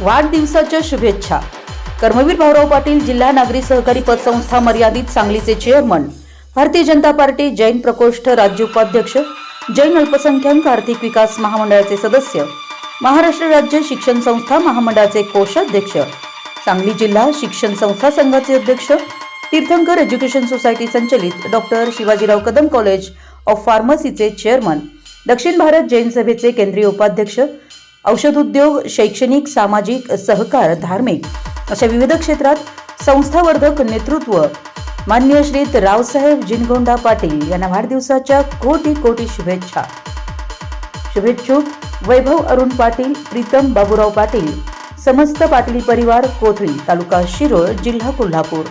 वाढदिवसाच्या शुभेच्छा. कर्मवीर भाऊराव पाटील जिल्हा नागरी सहकारी पतसंस्था मर्यादित सांगलीचे चेअरमन भारतीय जनता पार्टी जैन प्रकोष्ठ राज्य उपाध्यक्ष. जैन अल्पसंख्याक आर्थिक विकास महामंडळाचे सदस्य. महाराष्ट्र राज्य शिक्षण संस्था महामंडळाचे कोषाध्यक्ष. सांगली जिल्हा शिक्षण संस्था संघाचे अध्यक्ष. तीर्थंकर एज्युकेशन सोसायटी संचलित doctor Shivajirao Kadam college of फार्मसीचे chairman Dakshin Bharat Jain सभेचे केंद्रीय उपाध्यक्ष. औषध उद्योग शैक्षणिक सामाजिक सहकार धार्मिक अशा विविध क्षेत्रात संस्थावर्धक नेतृत्व मान्य श्रीत रावसाहेब जिनगोंडा पाटील यांना वाढदिवसाच्या कोटी कोटी शुभेच्छा. शुभेच्छुक वैभव अरुण पाटील प्रीतम बाबूराव पाटील समस्त पाटील परिवार कोथळी तालुका शिरोळ जिल्हा कोल्हापूर.